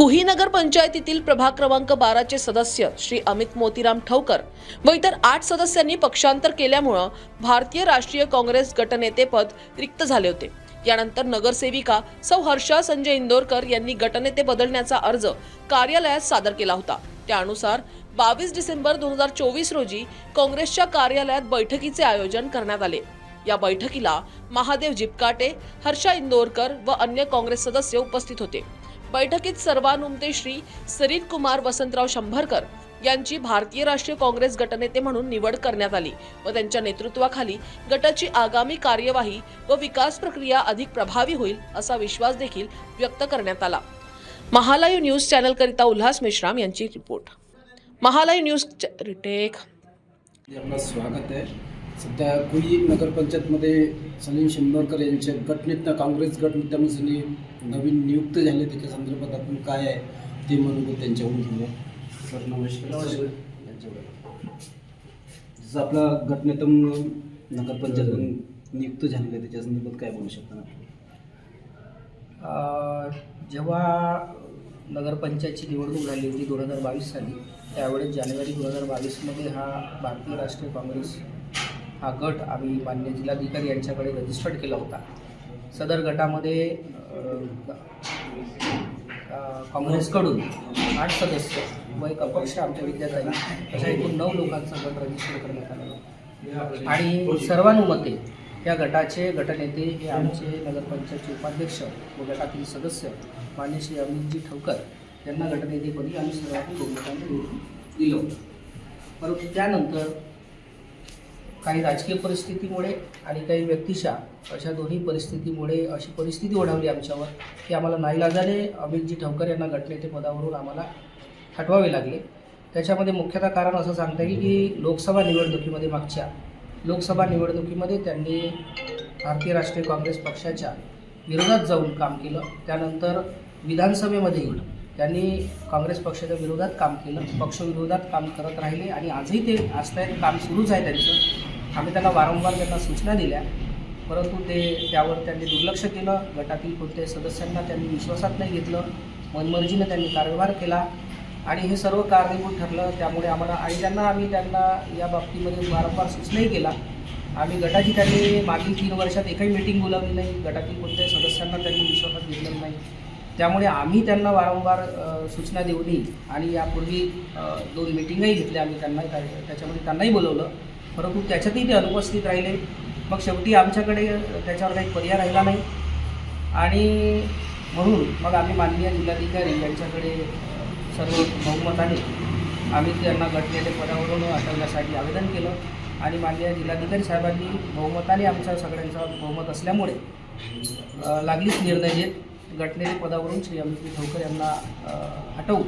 कुहीनगर पंचायतीतील प्रभाग क्रमांक बाराचे सदस्य श्री अमित मोतीराम ठवकर व इतर आठ सदस्यांनी पक्षांतर केल्यामुळं भारतीय राष्ट्रीय काँग्रेस गटनेतेपद रिक्त झाले होते. यानंतर नगरसेविका सौ हर्षा संजय इंदोरकर यांनी गटनेते बदलण्याचा अर्ज कार्यालयात सादर केला होता. त्यानुसार बावीस डिसेंबर दोन हजार चोवीस रोजी काँग्रेसच्या कार्यालयात बैठकीचे आयोजन करण्यात आले. या बैठकीला महादेव जिपकाटे हर्षा इंदोरकर व अन्य काँग्रेस सदस्य उपस्थित होते. बैठकीत सर्वानुमते श्री सरित कुमार वसंतराव शंभरकर यांची भारतीय राष्ट्रीय काँग्रेस गटनेते म्हणून निवड करण्यात आली व त्यांच्या नेतृत्वाखाली गटाची आगामी कार्यवाही व विकास प्रक्रिया अधिक प्रभावी होईल असा विश्वास देखील व्यक्त करण्यात आला. महालायू न्यूज चॅनल करिता उल्हास मेश्राम यांची रिपोर्ट. महालायू news retake. आपलं स्वागत आहे. सध्या कुई नगरपंचायतमध्ये सलीम शिंदोरकर यांचे गटनेता काँग्रेस गटनेत्यामध्ये नवीन नियुक्त झाले. त्याच्या संदर्भात आपण काय आहे ते म्हणून त्यांच्याकडून घेऊया. सर नमस्कार. जसं आपला गटनेता म्हणून नगरपंचायतमधून नियुक्त झालेलं आहे त्याच्या संदर्भात काय बोलू शकता ना जेव्हा नगरपंचायतची निवडणूक झाली होती दोन हजार बावीस साली त्यावेळेस जानेवारी दोन हजार बावीसमध्ये हा भारतीय राष्ट्रीय काँग्रेस हा गट आम्ही मान्य जिल्हाधिकारी यांच्याकडे रजिस्टर्ड केला होता. सदर गटामध्ये काँग्रेसकडून आठ सदस्य व एक अपक्ष आमच्या विद्यार्थ्यांना अशा एकूण नऊ लोकांचा गट रजिस्टर करण्यात आला. आणि सर्वानुमते या गटाचे गटनेते हे आमचे नगरपंचायतचे उपाध्यक्ष व गटातील सदस्य मान्य श्री अमितजी ठवकर यांना गटनेतेपदी आम्ही सर्वांनी बहुमताने निवडून दिलं होतं. परंतु त्यानंतर काही राजकीय परिस्थितीमुळे आणि काही व्यक्तिशा अशा दोन्ही परिस्थितीमुळे अशी परिस्थिती ओढावली आमच्यावर की आम्हाला नाईलाजाने अमितजी ठवकर यांना गटनेते पदावरून आम्हाला हटवावे लागले. त्याच्यामध्ये मुख्यतः कारण असं सांगता येईल की लोकसभा निवडणुकीमध्ये मागच्या लोकसभा निवडणुकीमध्ये त्यांनी भारतीय राष्ट्रीय काँग्रेस पक्षाच्या विरोधात जाऊन काम केलं. त्यानंतर विधानसभेमध्येही त्यांनी काँग्रेस पक्षाच्या विरोधात काम केलं. पक्षविरोधात काम करत राहिले आणि आजही ते आजतायत काम सुरूच आहे त्यांचं. आम्ही त्यांना वारंवार त्यांना सूचना दिल्या. परंतु ते त्यावर त्यांनी दुर्लक्ष केलं. गटातील कोणत्याही सदस्यांना त्यांनी विश्वासात नाही घेतलं. मनमर्जीनं त्यांनी कारभार केला. आणि हे सर्व कारणीभूत ठरलं. त्यामुळे आम्हाला आणि त्यांना आम्ही त्यांना या बाबतीमध्ये वारंवार सूचनाही केला. आम्ही गटाची त्यांनी मागील तीन वर्षात एकही मिटिंग बोलावली नाही. गटातील कोणत्याही सदस्यांना त्यांनी विश्वासात घेतलेलं नाही. त्यामुळे आम्ही त्यांना वारंवार सूचना देऊनही आणि यापूर्वी दोन मिटिंगही घेतल्या. आम्ही त्यांना त्याच्यामध्ये त्यांनाही बोलवलं. परंतु त्याच्यातही ते अनुपस्थित राहिले. मग शेवटी आमच्याकडे त्याच्यावर काही पर्याय राहिला नाही. आणि म्हणून मग आम्ही माननीय जिल्हाधिकारी यांच्याकडे सर्व बहुमताने आम्ही त्यांना गटनेते पदावरून हटवण्यासाठी आवेदन केलं. आणि माननीय जिल्हाधिकारी साहेबांनी बहुमताने आमच्या सगळ्यांचा बहुमत असल्यामुळे लागलीच निर्णय घेत गटनेते पदावरून श्री अमित ठोकर यांना हटवू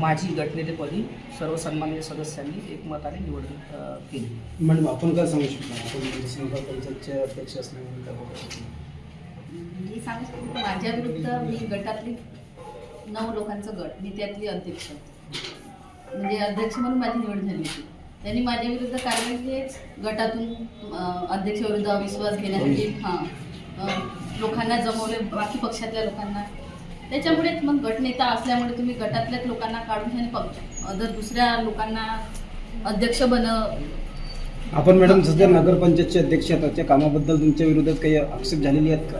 माझी गटनेतेपदी सर्व सन्मान्य सदस्यांनी एकमताने निवडणूक केली. मॅडम आपण काय सांगू शकता? आपण जसं नगरपंचायतचे अध्यक्ष असल्यामुळे काय बोलू शकता? मी सांगू शकते की माझ्या विरुद्ध मी गटातली नऊ लोकांचं गट मी त्यातली अध्यक्ष. म्हणजे अध्यक्ष म्हणून माझी निवड झाली होती. त्यांनी माझ्या विरुद्ध कारवाई केलीच गटातून अध्यक्षविरुद्ध अविश्वास घेण्यासाठी हां लोकांना जमवले बाकी पक्षातल्या लोकांना त्याच्यामुळेच मग गटनेता असल्यामुळे तुम्ही गटातल्याच लोकांना काढून आणि पक्ष जर दुसऱ्या लोकांना अध्यक्ष बन आपण मॅडम सध्या नगरपंचायतचे अध्यक्ष आहेत. त्याच्या कामाबद्दल तुमच्या विरोधात काही आक्षेप झालेली आहेत का?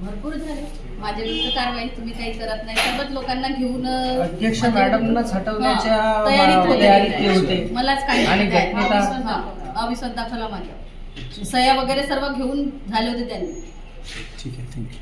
भरपूर झाले. माझ्या विरुद्ध कारवाई तुम्ही काही करत नाही. सर्वच लोकांना घेऊन अध्यक्ष माझ्या मॅडमनाच विरुद्ध- हटवण्याच्या तयारीत मा- होते. तयारीत ते होते. मलाच काही आणि. गटनेता- अविश्वास दाखवला माझ्या. सह्या वगैरे सर्व घेऊन झाले होते त्यांनी. ठीक आहे थँक्यू